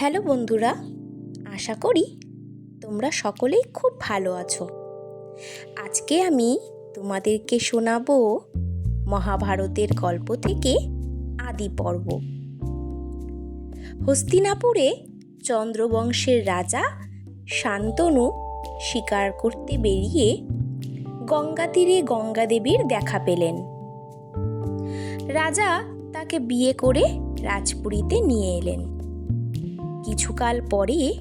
Hello বন্ধুরা, আশা করি তোমরা সকলেই খুব ভালো আছো। আজকে আমি তোমাদেরকে শোনাবো মহাভারতের গল্প থেকে আদি পর্ব। হস্তিনাপুরে চন্দ্রবংশের রাজা শান্তনু শিকার করতে বেরিয়ে গঙ্গা তীরে গঙ্গা দেবীর দেখা পেলেন। রাজা তাকে বিয়ে করে রাজপুরীতে নিয়ে এলেন। কিছুকাল পরে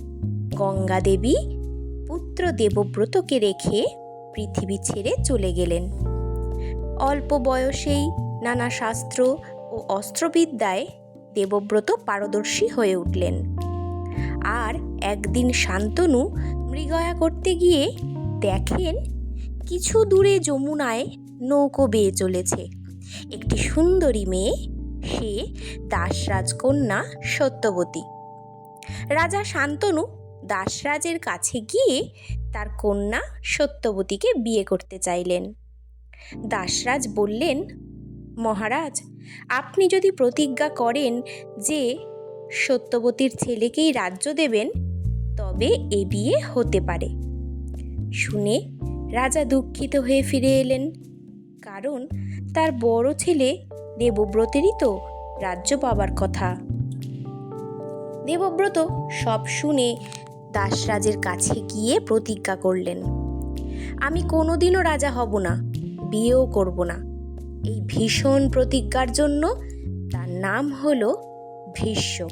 গঙ্গা দেবী পুত্র দেবব্রতকে রেখে পৃথিবী ছেড়ে চলে গেলেন। অল্প বয়সেই নানা শাস্ত্র ও অস্ত্রবিদ্যায় দেবব্রত পারদর্শী হয়ে উঠলেন। আর একদিন শান্তনু মৃগয়া করতে গিয়ে দেখেন কিছু দূরে যমুনায় নৌকো বেয়ে চলেছে। একটি সুন্দরী মেয়ে, সে দাসরাজকন্যা সত্যবতী। রাজা শান্তনু দাসরাজের কাছে গিয়ে তার কন্যা সত্যবতীকে বিয়ে করতে চাইলেন। দাসরাজ বললেন, মহারাজ, আপনি যদি প্রতিজ্ঞা করেন যে সত্যবতীর ছেলেকেই রাজ্য দেবেন, তবে এ বিয়ে হতে পারে শুনে রাজা দুঃখিত হয়ে ফিরে এলেন। কারণ তার বড় ছেলে দেবব্রতেরই তো রাজ্য পাবার কথা। দেবব্রত সব শুনে দাসরাজের কাছে গিয়ে প্রতিজ্ঞা করলেন, আমি কোনোদিনও রাজা হব না, বিয়েও করব না। এই ভীষণ প্রতিজ্ঞার জন্য তার নাম হল ভীষ্ম।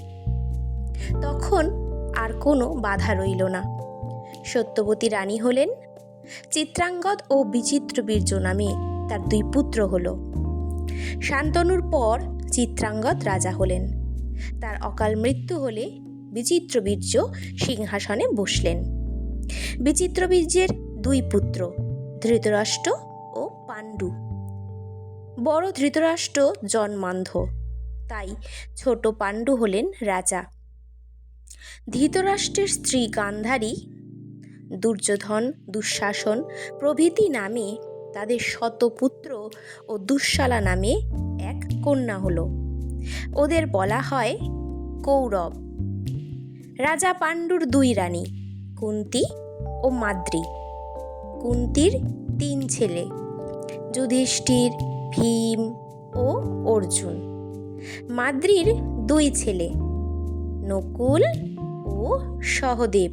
তখন আর কোনো বাধা রইল না। সত্যবতী রানী হলেন চিত্রাঙ্গদ ও বিচিত্র বীর্য নামে তার দুই পুত্র হল। শান্তনুর পর চিত্রাঙ্গদ রাজা হলেন। তার অকাল মৃত্যু হলে বিচিত্রবীর্য সিংহাসনে বসলেন। বিচিত্রবীর্যের দুই পুত্র, ধৃতরাষ্ট্র ও পাণ্ডু। বড় ধৃতরাষ্ট্র জন্মান্ধ, তাই ছোট পাণ্ডু হলেন রাজা। ধৃতরাষ্ট্রের স্ত্রী গান্ধারী দুর্যোধন, দুঃশাসন প্রভৃতি নামে তাদের শতপুত্র ও দুঃশালা নামে এক কন্যা হলো। ওদের বলা হয় কৌরব। রাজা পাণ্ডুর দুই রানী, কুন্তি ও মাদ্রি। কুন্তির তিন ছেলে, যুধিষ্ঠির, ভীম ও অর্জুন। মাদ্রির দুই ছেলে, নকুল ও সহদেব।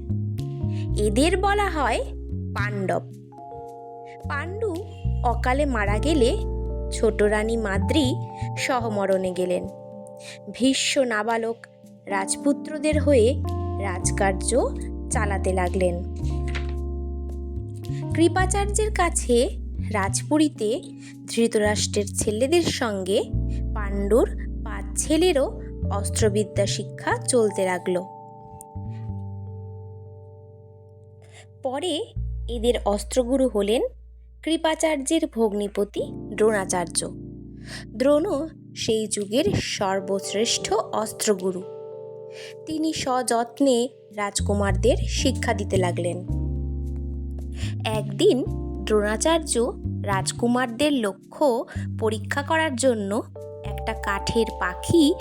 এদের বলা হয় পাণ্ডব। পাণ্ডু অকালে মারা গেলে ছোট রানী মাদ্রি সহমরণে গেলেন। ভীষ্ম নাবালক রাজপুত্রদের হয়ে রাজকার্য চালাতে লাগলেন। কৃপাচার্যের কাছে রাজপুরীতে ধৃতরাষ্ট্রের ছেলেদের সঙ্গে পাণ্ডুর পাঁচ ছেলেরও অস্ত্রবিদ্যা শিক্ষা চলতে লাগল। পরে এদের অস্ত্রগুরু হলেন কৃপাচার্যের ভগ্নিপতি দ্রোণাচার্য। দ্রোণ সেই যুগের সর্বশ্রেষ্ঠ অস্ত্রগুরু। তিনি সযত্নে রাজকুমারদের শিক্ষা দিতে লাগলেন। একদিন দ্রোণাচার্য রাজকুমারদের লক্ষ্য পরীক্ষা করার জন্য একটা কাঠের পাখি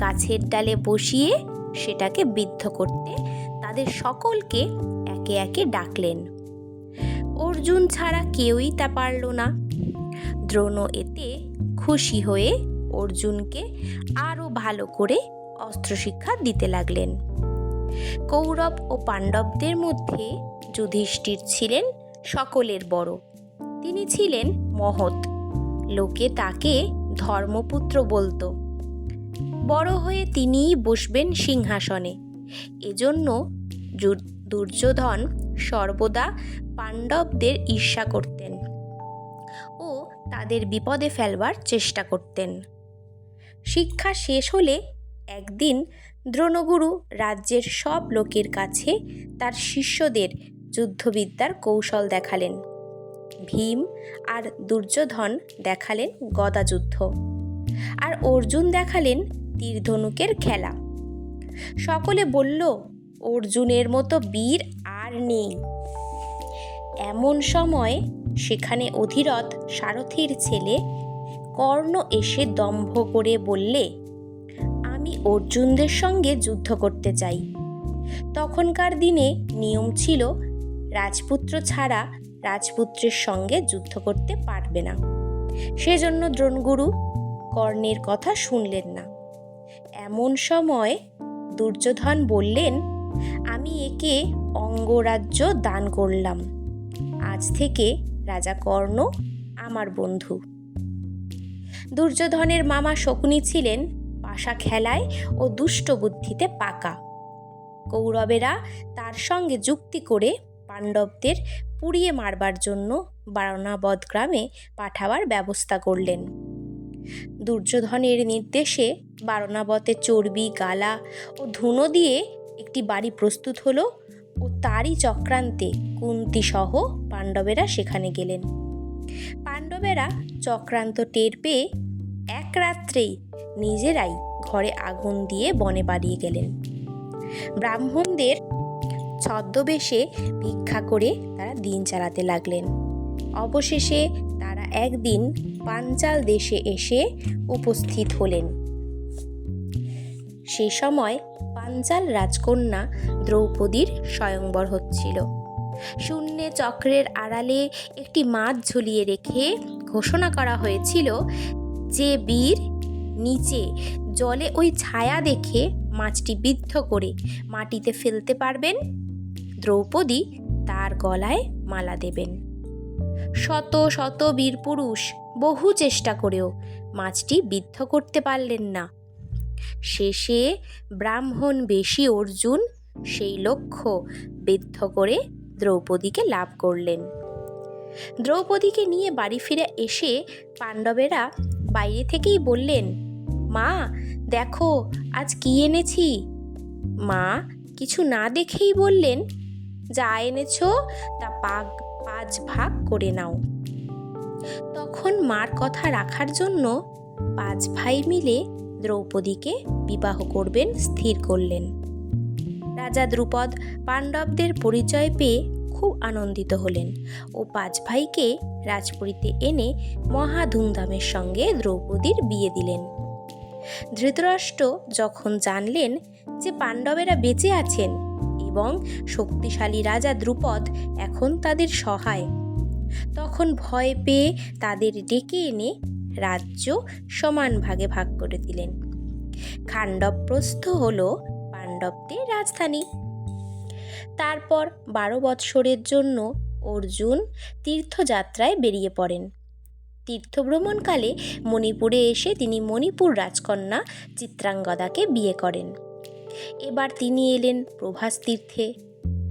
গাছের ডালে বসিয়ে সেটাকে বিদ্ধ করতে তাদের সকলকে একে একে ডাকলেন। অর্জুন ছাড়া কেউই তা পারল না। দ্রোণ এতে খুশি হয়ে অর্জুনকে আরও ভালো করে অস্ত্রশিক্ষা দিতে লাগলেন। কৌরব ও পাণ্ডবদের মধ্যে যুধিষ্ঠির ছিলেন সকলের বড়। তিনি ছিলেন মহৎ। লোকে তাকে ধর্মপুত্র বলতো। বড় হয়ে তিনিই বসবেন সিংহাসনে। এজন্য দুর্যোধন সর্বদা পাণ্ডবদের ঈর্ষা করতেন। ও তাদের বিপদে ফেলবার চেষ্টা করতেন। শিক্ষা শেষ হলে একদিন দ্রোণগুরু রাজ্যের সব লোকের কাছে তার শিষ্যদের যুদ্ধবিদ্যার কৌশল দেখালেন। ভীম আর দুর্যোধন দেখালেন গদাযুদ্ধ। আর অর্জুন দেখালেন তীরধনুকের খেলা। সকলে বলল, অর্জুনের মতো বীর আর নেই। এমন সময় সেখানে অধিরথ সারথীর ছেলে কর্ণ এসে দম্ভ করে বললে, আমি অর্জুনদের সঙ্গে যুদ্ধ করতে চাই। তখনকার দিনে নিয়ম ছিল, রাজপুত্র ছাড়া রাজপুত্রের সঙ্গে যুদ্ধ করতে পারবে না। সেজন্য দ্রোণগুরু কর্ণের কথা শুনলেন না। এমন সময় দুর্যোধন বললেন, আমি একে অঙ্গরাজ্য দান করলাম। আজ থেকে রাজা কর্ণ, আমার বন্ধু। দুর্যোধনের মামা শকুনি ছিলেন পাশা খেলায় ও দুষ্ট বুদ্ধিতে পাকা। কৌরবেরা তার সঙ্গে যুক্তি করে পাণ্ডবদের পুড়িয়ে মারবার জন্য বারণাবধ গ্রামে পাঠাবার ব্যবস্থা করলেন। দুর্যোধনের নির্দেশে বারণাবতে চর্বি, গালা ও ধুনো দিয়ে একটি বাড়ি প্রস্তুত হলো ও তারই চক্রান্তে কুন্তি সহ পাণ্ডবেরা সেখানে গেলেন। পাণ্ডবেরা চক্রান্ত টের পেয়ে এক রাত্রেই নিজেরাই ঘরে আগুন দিয়ে বনে বাড়িয়ে গেলেন। ব্রাহ্মণদের ছদ্মবেশে ভিক্ষা করে তারা দিন চালাতে লাগলেন। অবশেষে তারা একদিন পাঞ্চাল দেশে এসে উপস্থিত হলেন। সে সময় পাঞ্চাল রাজকন্যা দ্রৌপদীর স্বয়ংবর হচ্ছিল। শূন্যে চক্রের আড়ালে একটি মাছ ঝুলিয়ে রেখে ঘোষণা করা হয়েছিল, যে বীর নিচে জলে ওই ছায়া দেখে মাছটি বিদ্ধ করে মাটিতে ফেলতে পারবেন, দ্রৌপদী তার গলায় মালা দেবেন। শত শত বীর পুরুষ বহু চেষ্টা করেও মাছটি বিদ্ধ করতে পারলেন না। শেষে ব্রাহ্মণ বেশি অর্জুন সেই লক্ষ্য বেদ্ধ করে দ্রৌপদীকে লাভ করলেন। দ্রৌপদীকে নিয়ে বাড়ি ফিরে এসে পাণ্ডবেরা বাইরে থেকেই বললেন, মা, দেখো, আজ কি এনেছি? মা কিছু না দেখেই বললেন, যা এনেছ, তা পাক, পাঁচ ভাগ করে নাও। তখন মার কথা রাখার জন্য পাঁচ ভাই মিলে দ্রৌপদীকে বিবাহ করবেন, স্থির করলেন। রাজা দ্রুপদ পাণ্ডবদের পরিচয় পেয়ে খুব আনন্দিত হলেন ও পাঁচ ভাইকে রাজপুরীতে এনে মহা ধুমধামের সঙ্গে দ্রৌপদীর বিয়ে দিলেন। ধৃতরাষ্ট্র যখন জানলেন যে পাণ্ডবেরা বেঁচে আছেন এবং শক্তিশালী রাজা দ্রুপদ এখন তাদের সহায়, তখন ভয় পেয়ে তাদের ডেকে এনে রাজ্য সমান ভাগে ভাগ করে দিলেন। খাণ্ডবপ্রস্থ হল পাণ্ডবদের রাজধানী। তারপর বারো বৎসরের জন্য অর্জুন তীর্থযাত্রায় বেরিয়ে পড়েন। তীর্থভ্রমণকালে মণিপুরে এসে তিনি মণিপুর রাজকন্যা চিত্রাঙ্গদাকে বিয়ে করেন। এবার তিনি এলেন প্রভাস তীর্থে।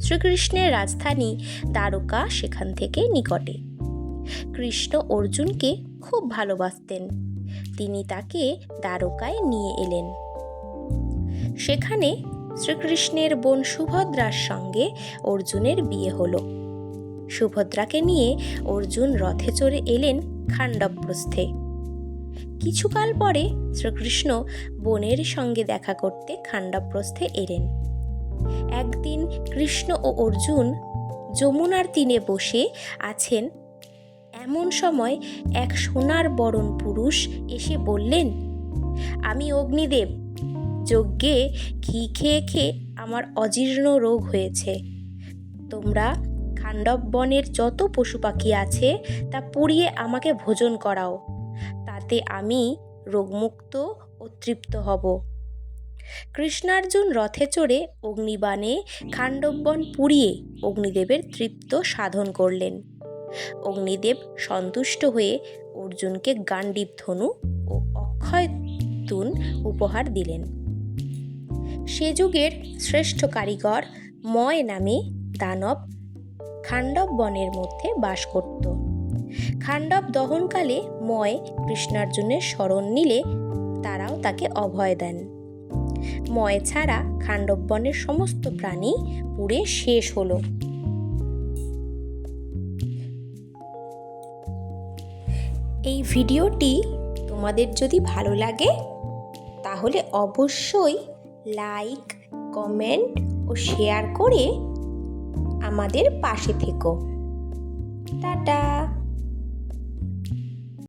শ্রীকৃষ্ণের রাজধানী দ্বারকা সেখান থেকে নিকটে। কৃষ্ণ অর্জুনকে খুব ভালোবাসতেন। তিনি তাকে দ্বারকায় নিয়ে এলেন। সেখানে শ্রীকৃষ্ণের বোন সুভদ্রার সঙ্গে অর্জুনের বিয়ে হলো। সুভদ্রাকে নিয়ে অর্জুন রথে চড়ে এলেন খাণ্ডবপ্রস্থে। কিছুকাল পরে শ্রীকৃষ্ণ বোনের সঙ্গে দেখা করতে খাণ্ডবপ্রস্থে এলেন। একদিন কৃষ্ণ ও অর্জুন যমুনার তীরে বসে আছেন এমন সময় এক সোনার বরণ পুরুষ এসে বললেন, আমি অগ্নিদেব। যজ্ঞে ঘি খেয়ে খেয়ে আমার অজীর্ণ রোগ হয়েছে। তোমরা খাণ্ডব বনের যত পশু পাখি আছে তা পুড়িয়ে আমাকে ভোজন করাও। তাতে আমি রোগমুক্ত ও তৃপ্ত হব। কৃষ্ণার্জুন রথে চড়ে অগ্নিবাণে খাণ্ডববন পুড়িয়ে অগ্নিদেবের তৃপ্ত সাধন করলেন। অগ্নিদেব সন্তুষ্ট হয়ে অর্জুনকে গান্ডীব ধনু ও অক্ষয় তুন উপহার দিলেন। সে যুগের শ্রেষ্ঠ কারিগর ময় নামে দানব খাণ্ডব বনের মধ্যে বাস করত। খাণ্ডব দহনকালে ময় কৃষ্ণার্জুনের স্মরণ নিলে তারাও তাকে অভয় দেন। ময় ছাড়া খাণ্ডব বনের সমস্ত প্রাণী পুড়ে শেষ হলো। এই ভিডিওটি তোমাদের যদি ভালো লাগে, তাহলে অবশ্যই লাইক, কমেন্ট ও শেয়ার করে আমাদের পাশে থেকো। টাটা!